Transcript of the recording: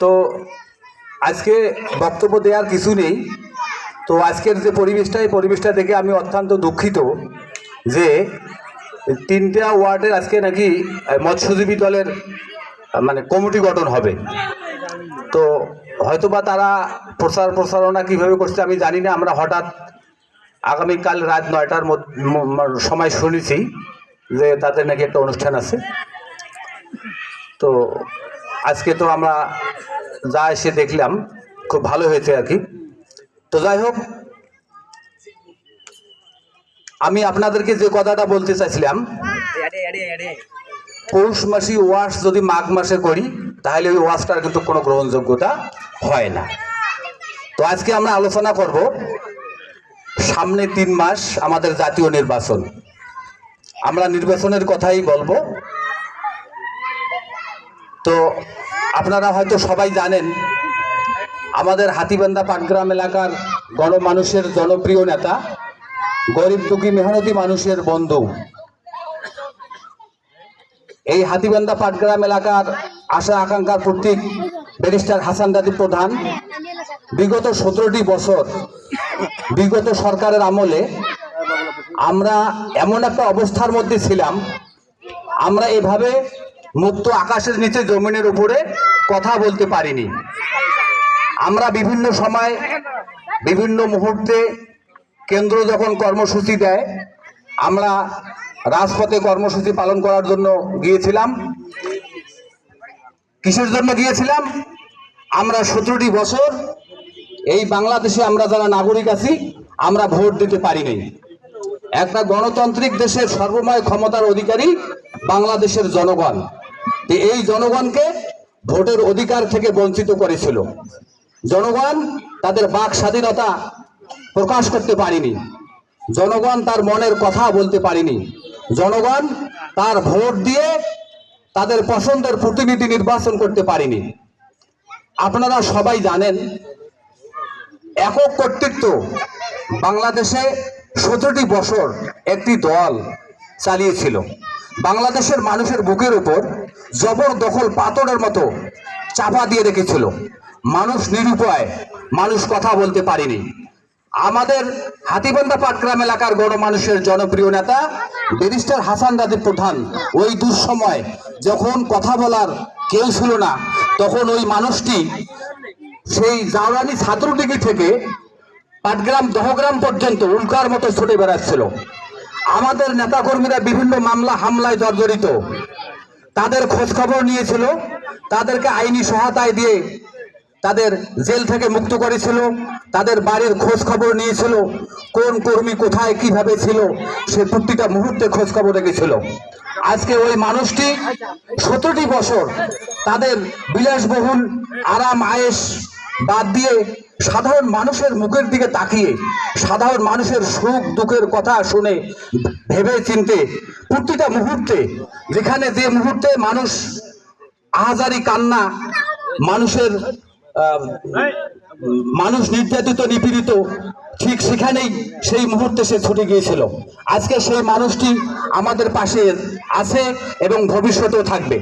তো আজকে বক্তব্য দেওয়ার কিছু নেই। তো আজকের যে পরিবেশটা, এই পরিবেশটা দেখে আমি অত্যন্ত দুঃখিত যে তিনটা ওয়ার্ডের আজকে নাকি মৎস্যজীবী দলের মানে কমিটি গঠন হবে। তো হয়তোবা তারা প্রচার প্রচারণা কীভাবে করছে আমি জানি না, আমরা হঠাৎ আগামীকাল রাত নয়টার সময় শুনেছি যে তাদের নাকি একটা অনুষ্ঠান আছে। তো আজকে তো আমরা যা এসে দেখলাম, খুব ভালো হয়েছে আর কি। তো যাই হোক, আমি আপনাদেরকে যে কথাটা বলতে চাইছিলাম, পৌষ মাসি ওয়াশ যদি মাঘ মাসে করি, তাহলে ওই ওয়াশটার কিন্তু কোনো গ্রহণযোগ্যতা হয় না। তো আজকে আমরা আলোচনা করব সামনে তিন মাস আমাদের জাতীয় নির্বাচন। আমরা নির্বাচনের কথাই বলব। তো আপনারা হয়তো সবাই জানেন, আমাদের হাতিবান্ধা পাটগ্রাম এলাকার গণমানুষের জনপ্রিয় নেতা, গরিব দুঃখী মেহনতি মানুষের বন্ধু। এই হাতিবান্ধা পাটগ্রাম এলাকার আশা আকাঙ্ক্ষার প্রতীক ব্যারিস্টার হাসান দাদি প্রধান। বিগত সতেরোটি বছর, বিগত সরকারের আমলে আমরা এমন একটা অবস্থার মধ্যে ছিলাম। আমরা এভাবে মুক্ত আকাশের নিচে জমিনের উপরে কথা বলতে পারিনি। আমরা বিভিন্ন সময়, বিভিন্ন মুহূর্তে কেন্দ্র যখন কর্মসূচি দেয়, আমরা রাজপথে কর্মসূচি পালন করার জন্য গিয়েছিলাম। কিসের জন্য গিয়েছিলাম? আমরা সতেরোটি বছর এই বাংলাদেশে আমরা যারা নাগরিক আছি, আমরা ভোট দিতে পারিনি। একটা গণতান্ত্রিক দেশের সর্বময় ক্ষমতার অধিকারী বাংলাদেশের জনগণ। এই জনগণকে ভোটের অধিকার থেকে বঞ্চিত করেছিল। জনগণ তাদের বাক স্বাধীনতা প্রকাশ করতে পারেনি। জনগণ তার মনের কথা বলতে পারেনি। জনগণ তার ভোট দিয়ে তাদের পছন্দের প্রতিনিধি নির্বাচন করতে পারেনি। আপনারা সবাই জানেন, একক কর্তৃত্ব বাংলাদেশে সতেরোটি বছর একটি দল চালিয়েছিল। বাংলাদেশের মানুষের বুকের উপর জবরদখল পাথরের মতো চাপা দিয়ে রেখেছিল। মানুষ নিরুপায়, মানুষ কথা বলতে পারেনি। আমাদের হাতিবান্ধা পাটগ্রাম এলাকার গণ মানুষের জনপ্রিয় নেতা ব্যারিস্টার হাসান রাজি প্রধান ওই দুঃসময় যখন কথা বলার কেউ ছিল না, তখন ওই মানুষটি সেই জাওরানি ছাত্রডিগি থেকে পাটগ্রাম, দহগ্রাম পর্যন্ত উল্কার মতো ছুটে বেড়াচ্ছিল। আমাদের নেতাকর্মীরা বিভিন্ন মামলা, হামলায় জর্জরিত। তাদের খোঁজ খবর নিয়েছিল, তাদেরকে আইনি সহায়তায় দিয়ে তাদের জেল থেকে মুক্ত করেছিল, তাদের বাড়ির খোঁজ খবর নিয়েছিল, কোন কর্মী কোথায়, কীভাবে ছিল, সে প্রতিটা মুহূর্তে খোঁজ খবর রেখেছিল। আজকে ওই মানুষটি সতেরোটি বছর তাদের বিলাসবহুল, আরাম আয়েস বাদ দিয়ে সাধারণ মানুষের মুখের দিকে তাকিয়ে, সাধারণ মানুষের সুখ দুঃখের কথা শুনে, ভেবে চিনতে, প্রতিটা মুহূর্তে, যেখানে যে মুহূর্তে মানুষ আহাজারি কান্না, মানুষের মানুষ নির্যাতিত, নিপীড়িত, ঠিক সেখানেই সেই মুহূর্তে সে ছুটে গিয়েছিল। আজকে সেই মানুষটি আমাদের পাশে আছে এবং ভবিষ্যতেও থাকবে।